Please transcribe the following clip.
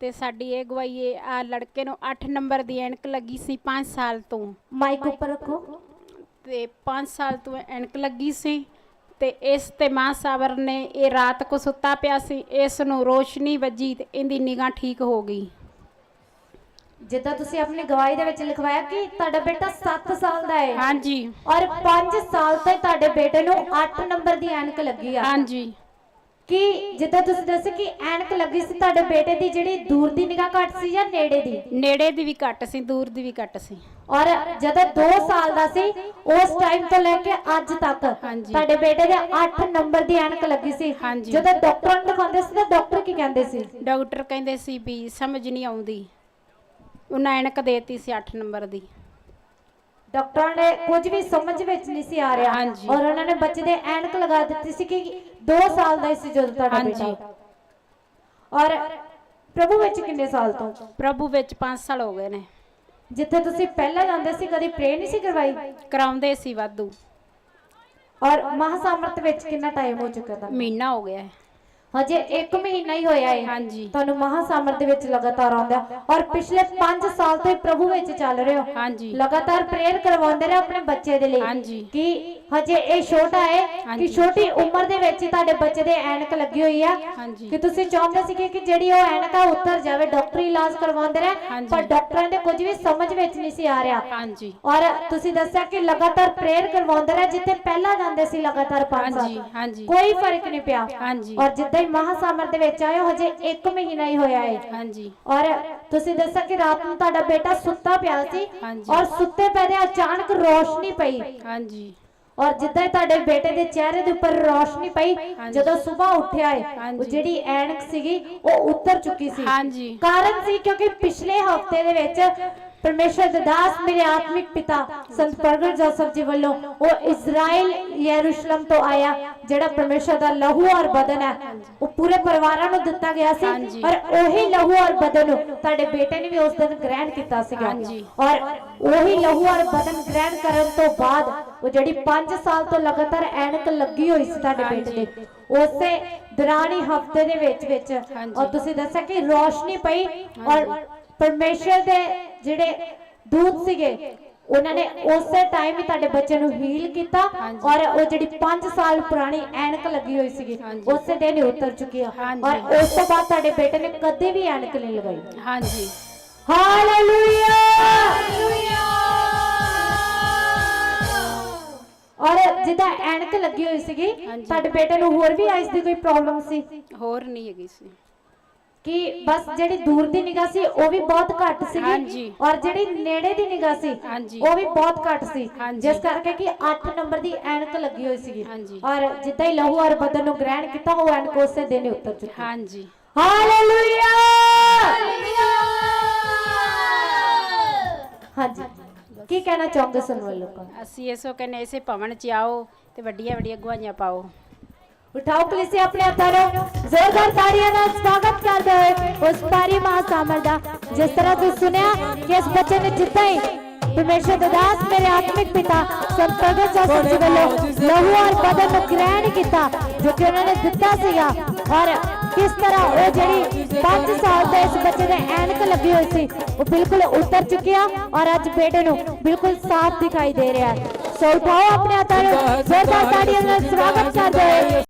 ਤੇ ਸਾਡੀ ਇਹ ਗਵਾਈ ਹੈ ਆ ਲੜਕੇ ਨੂੰ 8 ਨੰਬਰ ਦੀ ਐਨਕ ਲੱਗੀ ਸੀ 5 ਸਾਲ ਤੋਂ। ਮਾਈਕ ਉੱਪਰ ਰੱਖੋ। ਤੇ 5 ਸਾਲ ਤੋਂ ਐਨਕ ਲੱਗੀ ਸੀ ਤੇ ਇਸ ਤੇ ਮਾਂ ਸਾਬਰ ਨੇ ਇਹ ਰਾਤ ਕੋ ਸੁੱਤਾ ਪਿਆ ਸੀ ਇਸ ਨੂੰ ਰੋਸ਼ਨੀ ਵੱਜੀ ਤੇ ਇਹਦੀ ਨਿਗਾਹ ਠੀਕ ਹੋ ਗਈ। ਜਿੱਦਾਂ ਤੁਸੀਂ ਆਪਣੀ ਗਵਾਹੀ ਦੇ ਵਿੱਚ ਲਿਖਵਾਇਆ ਕਿ ਤੁਹਾਡਾ ਬੇਟਾ 7 ਸਾਲ ਦਾ ਹੈ ਹਾਂਜੀ। ਔਰ 5 ਸਾਲ ਤੋਂ ਤੁਹਾਡੇ ਬੇਟੇ ਨੂੰ 8 ਨੰਬਰ ਦੀ ਐਨਕ ਲੱਗੀ ਆ। ਹਾਂਜੀ। ਕਿ ਜਿੱਦਾਂ ਤੁਸੀਂ ਦੱਸਿਆ ਕਿ ਐਨਕ ਲੱਗੀ ਸੀ ਤੁਹਾਡੇ ਬੇਟੇ ਦੀ ਜਿਹੜੀ ਦੂਰ ਦੀ ਨਿਗਾਹ ਘੱਟ ਸੀ ਜਾਂ ਨੇੜੇ ਦੀ? ਨੇੜੇ ਦੀ ਵੀ ਘੱਟ ਸੀ ਦੂਰ ਦੀ ਵੀ ਘੱਟ ਸੀ। ਔਰ ਜਦੋਂ 2 ਸਾਲ ਦਾ ਸੀ ਉਸ ਟਾਈਮ ਤੋਂ ਲੈ ਕੇ ਅੱਜ ਤੱਕ ਹਾਂਜੀ। ਤੁਹਾਡੇ ਬੇਟੇ ਦੇ 8 ਨੰਬਰ ਦੀ ਐਨਕ ਲੱਗੀ ਸੀ। ਹਾਂਜੀ। ਜਦੋਂ ਡਾਕਟਰ ਨੂੰ ਦਿਖਾਉਂਦੇ ਸੀ ਤਾਂ ਡਾਕਟਰ ਕੀ ਕਹਿੰਦੇ ਸੀ? ਡਾਕਟਰ ਕਹਿੰਦੇ ਸੀ ਵੀ ਸਮਝ ਨਹੀਂ ਆਉਂਦੀ। ਉਹਨਾਂ ਐਨਕ ਦੇਤੀ ਸੀ 8 ਨੰਬਰ ਦੀ। ਡਾਕਟਰਾਂ ਨੇ ਕੁਝ ਵੀ ਸਮਝ ਵਿੱਚ ਨਹੀਂ ਸੀ ਆ ਰਿਹਾ ਹਾਂਜੀ। ਔਰ ਉਹਨਾਂ ਨੇ ਬੱਚੇ ਦੇ ਐਨਕ ਲਗਾ ਦਿੱਤੀ ਸੀ ਕਿ 2 ਸਾਲ ਦਾ ਸੀ ਜਦੋਂ ਤੁਹਾਡਾ ਹਾਂਜੀ। ਬੇਟਾ ਔਰ ਪ੍ਰਭੂ ਵਿੱਚ ਕਿੰਨੇ ਸਾਲ ਤੋਂ? ਪ੍ਰਭੂ ਵਿੱਚ 5 ਸਾਲ ਹੋ ਗਏ ਨੇ। ਜਿੱਥੇ ਤੁਸੀਂ ਪਹਿਲਾਂ ਜਾਂਦੇ ਸੀ ਕਦੀ ਪ੍ਰੇ ਨਹੀਂ ਸੀ ਕਰਵਾਈ? ਕਰਾਉਂਦੇ ਸੀ ਵਾਧੂ। ਔਰ ਮਹਾਸਾਮਰਤ ਵਿੱਚ ਕਿੰਨਾ ਟਾਈਮ ਹੋ ਚੁੱਕਾ ਤੁਹਾਨੂੰ ਮਹੀਨਾ ਹੋ ਗਿਆ ਹੈ। ਹਜੇ 1 ਮਹੀਨਾ ਹੀ ਹੋਇਆ ਹੈ। ਹਾਂਜੀ। ਤੁਹਾਨੂੰ ਮਹਾਸਾਮਰਤ ਵਿੱਚ ਲਗਾਤਾਰ ਆਉਂਦਾ ਔਰ ਪਿਛਲੇ 5 ਸਾਲ ਤੋਂ ਪ੍ਰਭੂ ਵਿੱਚ ਚੱਲ ਰਹੇ ਹੋ। ਹਾਂਜੀ। ਲਗਾਤਾਰ ਪ੍ਰੇਅਰ ਕਰਵਾਉਂਦੇ ਰਹੇ ਆਪਣੇ ਬੱਚੇ ਦੇ ਲਈ ਕਿ ਹਜੇ ਇਹ ਛੋਟਾ ਹੈ ਕਿ। ਛੋਟੀ ਉਮਰ ਦੇ ਵਿੱਚ ਹੀ ਤੁਹਾਡੇ ਬੱਚੇ ਦੇ ਐਨਕ ਲੱਗੀ ਹੋਈ ਆ। ਕਿ ਤੁਸੀਂ ਚਾਹੁੰਦੇ ਸੀ ਕਿ ਜਿਹੜੀ ਉਹ ਐਨਕ ਆ ਉਤਰ ਜਾਵੇ ਡਾਕਟਰੀ ਇਲਾਜ ਕਰਵਾਉਂਦੇ ਰਹੇ। ਪਰ ਡਾਕਟਰਾਂ ਦੇ ਕੁਝ ਵੀ ਸਮਝ ਵਿੱਚ ਨਹੀਂ ਸੀ ਆ ਰਿਹਾ। ਹਾਂਜੀ। ਔਰ ਤੁਸੀਂ ਦੱਸਿਆ ਕਿ ਲਗਾਤਾਰ ਪ੍ਰੇਅਰ ਕਰਵਾਉਂਦੇ ਰਹੇ ਜਿੱਥੇ ਪਹਿਲਾਂ ਜਾਂਦੇ ਸੀ ਲਗਾਤਾਰ 5 ਹਾਂਜੀ ਸਾਲ। ਹਾਂਜੀ ਕੋਈ ਫ਼ਰਕ ਨਹੀਂ ਪਿਆ। ਹਾਂਜੀ। ਔਰ ਜਿੱਦਾਂ ਹੀ ਮਹਾਸਾਮਰ ਦੇ ਵਿੱਚ ਆਏ ਹਜੇ 1 ਮਹੀਨਾ ਹੀ ਹੋਇਆ ਹੈ। ਹਾਂਜੀ। ਔਰ ਤੁਸੀਂ ਦੱਸਿਆ ਕਿ ਰਾਤ ਨੂੰ ਤੁਹਾਡਾ ਬੇਟਾ ਸੁੱਤਾ ਪਿਆ ਸੀ। ਔਰ ਸੁੱਤੇ ਪਏ ਅਚਾਨਕ ਰੋਸ਼ਨੀ ਪਈ। ਹਾਂਜੀ। ਔਰ ਜਿੱਦਾਂ ਹੀ ਤੁਹਾਡੇ ਬੇਟੇ ਦੇ ਚਿਹਰੇ ਦੇ ਉੱਪਰ ਰੋਸ਼ਨੀ ਪਈ। ਜਦੋਂ ਸਵੇਰ ਉੱਠਿਆ ਹੈ ਉਹ। ਜਿਹੜੀ ਐਨਕ ਸੀਗੀ ਉਹ ਉੱਤਰ ਚੁੱਕੀ ਸੀ ਹਾਂਜੀ ਕਾਰਨ ਸੀ ਕਿਉਂਕਿ ਪਿਛਲੇ ਹਫ਼ਤੇ ਦੇ ਵਿੱਚ ਪਰਮੇਸ਼ਰ ਦੇ ਦਾਸ ਮੇਰੇ ਆਤਮਿਕ ਪਿਤਾ ਸੰਤ ਪ੍ਰਗਟ ਜੋਸਫ ਜੀ ਵੱਲੋਂ ਉਹ ਇਜ਼ਰਾਈਲ ਯਰੂਸ਼ਲਮ ਤੋਂ ਆਇਆ ਜਿਹੜਾ ਪਰਮੇਸ਼ਰ ਦਾ ਲਹੂ ਔਰ ਬਦਨ ਹੈ ਉਹ ਪੂਰੇ ਪਰਿਵਾਰਾਂ ਨੂੰ ਦਿੱਤਾ ਗਿਆ ਸੀ। ਔਰ ਉਹੀ ਲਹੂ ਔਰ ਬਦਨ ਤੁਹਾਡੇ ਬੇਟੇ ਨੇ ਵੀ ਉਸ ਦਿਨ ਗ੍ਰਹਿਣ ਕੀਤਾ ਸੀਗਾ। ਔਰ ਉਹੀ ਲਹੂ ਔਰ ਬਦਨ ਗ੍ਰਹਿਣ ਕਰਨ ਤੋਂ ਬਾਅਦ ਉਹ ਜਿਹੜੀ 5 ਸਾਲ ਤੋਂ ਲਗਾਤਾਰ ਐਨਕ ਲੱਗੀ ਹੋਈ ਸੀ ਤੁਹਾਡੇ ਬੇਟੇ ਦੇ ਉਸੇ ਦੌਰਾਨੀ ਹਫ਼ਤੇ ਦੇ ਵਿੱਚ ਵਿੱਚ। ਔਰ ਤੁਸੀਂ ਦੱਸਿਆ ਕਿ ਰੋਸ਼ਨੀ ਪਈ ਔਰ ਪਰਮੇਸ਼ਰ ਦੇ ਜਿਹੜੇ ਦੂਤ ਸੀਗੇ ਉਹਨਾਂ ਨੇ ਉਸੇ ਟਾਈਮ ਹੀ ਤੁਹਾਡੇ ਬੱਚੇ ਨੂੰ ਹੀਲ ਕੀਤਾ। ਔਰ ਉਹ ਜਿਹੜੀ 5 ਸਾਲ ਪੁਰਾਣੀ ਐਨਕ ਲੱਗੀ ਹੋਈ ਸੀਗੀ। ਉਸੇ ਦਿਨ ਹੀ ਉਤਰ ਚੁੱਕੀ ਆ। ਔਰ ਉਸ ਤੋਂ ਬਾਅਦ ਤੁਹਾਡੇ ਬੇਟੇ ਨੇ ਕਦੇ ਵੀ ਐਨਕ ਨਹੀਂ ਲਗਾਈ ਹਾਂਜੀ ਹਾਲੇਲੂਇਆ ਔਰ ਜਿੱਦਾਂ ਐਨਕ ਲੱਗੀ ਹੋਈ ਸੀਗੀ ਹਾਂਜੀ। ਤੁਹਾਡੇ ਬੇਟੇ ਨੂੰ ਹੋਰ ਵੀ ਆਈਸ ਦੀ ਕੋਈ ਪ੍ਰੋਬਲਮ ਸੀ ਹੋਰ ਨਹੀਂ ਹੈਗੀ ਸੀ ਕਿ ਬਸ ਜਿਹੜੀ ਦੂਰ ਦੀ ਨਿਗਾਹ ਸੀ ਉਹ ਵੀ ਬਹੁਤ ਘੱਟ ਸੀਗੀ ਹਾਂਜੀ। ਔਰ ਜਿਹੜੀ ਨੇੜੇ ਦੀ ਨਿਗਾਹ ਸੀ ਹਾਂਜੀ। ਉਹ ਵੀ ਬਹੁਤ ਘੱਟ ਸੀ ਹਾਂਜੀ। ਜਿਸ ਕਰਕੇ ਕਿ 8 ਨੰਬਰ ਦੀ ਐਨਕ ਲੱਗੀ ਹੋਈ ਸੀਗੀ ਹਾਂਜੀ। ਔਰ ਜਿੱਦਾਂ ਹੀ ਲਹੂ ਔਰ ਬਦਨ ਨੂੰ ਗ੍ਰਹਿਣ ਕੀਤਾ ਉਹ ਐਨਕ ਉਸੇ ਦਿਨ ਹੀ ਉਤਰ ਚੁੱਕੀ ਹਾਂਜੀ ਹਾਲੇਲੂਇਆ ਹਾਂਜੀ ਕੀ ਕਹਿਣਾ ਚਾਹੋਗੇ ਸੁਣਨ ਵਾਲੇ ਲੋਕਾਂ ਨੂੰ? ਅਸੀਂ ਇਸੋ ਕਹਿੰਦੇ ਇਸੇ ਭਵਨ ਚ ਆਓ ਤੇ ਵੱਡੀਆਂ ਵੱਡੀਆਂ ਗਵਾਹੀਆਂ ਪਾਓ। ਉਠਾਓ ਕਲੀਸੇ ਆਪਣੇ ਹੱਥਾਂ ਨੂੰ। ਜ਼ੋਰਦਾਰ ਤਾੜੀਆਂ ਨਾਲ ਸਵਾਗਤ ਕਰਦੇ ਹੋਏ ਉਸ ਪਾਰੀ ਮਹਾਸਾਮਰ ਦਾ। ਜਿਸ ਤਰ੍ਹਾਂ ਤੁਸੀਂ ਸੁਣਿਆ ਕਿ ਇਸ ਬੱਚੇ ਨੇ ਜਿੱਦਾਂ ਹੀ ਪਰਮੇਸ਼ਰ ਦਾ ਦਾਸ ਮੇਰੇ ਆਤਮਿਕ ਪਿਤਾ ਸੰਤ ਜੋਸਫ ਜੀ ਵੱਲੋਂ ਲਹੂ ਔਰ ਬਦਨ ਨੂੰ ਗ੍ਰਹਿਣ ਕੀਤਾ ਜੋ ਕਿ ਉਹਨਾਂ ਨੇ ਦਿੱਤਾ ਸੀਗਾ। ਔਰ ਕਿਸ ਤਰ੍ਹਾਂ ਉਹ ਜਿਹੜੀ 5 ਸਾਲ ਦੇ ਇਸ ਬੱਚੇ ਦੇ ਐਨਕ ਲੱਗੀ ਹੋਈ ਸੀ ਉਹ ਬਿਲਕੁਲ ਉਤਰ ਚੁੱਕਿਆ ਔਰ ਅੱਜ ਬੇਟੇ ਨੂੰ ਬਿਲਕੁਲ ਸਾਫ਼ ਦਿਖਾਈ ਦੇ ਰਿਹਾ ਹੈ। ਸੋ ਉਠਾਓ ਆਪਣੇ ਹੱਥਾਂ ਨੂੰ ਜ਼ੋਰਦਾਰ ਤਾੜੀਆਂ ਨਾਲ ਸਵਾਗਤ ਕਰਦੇ ਹੋਏ।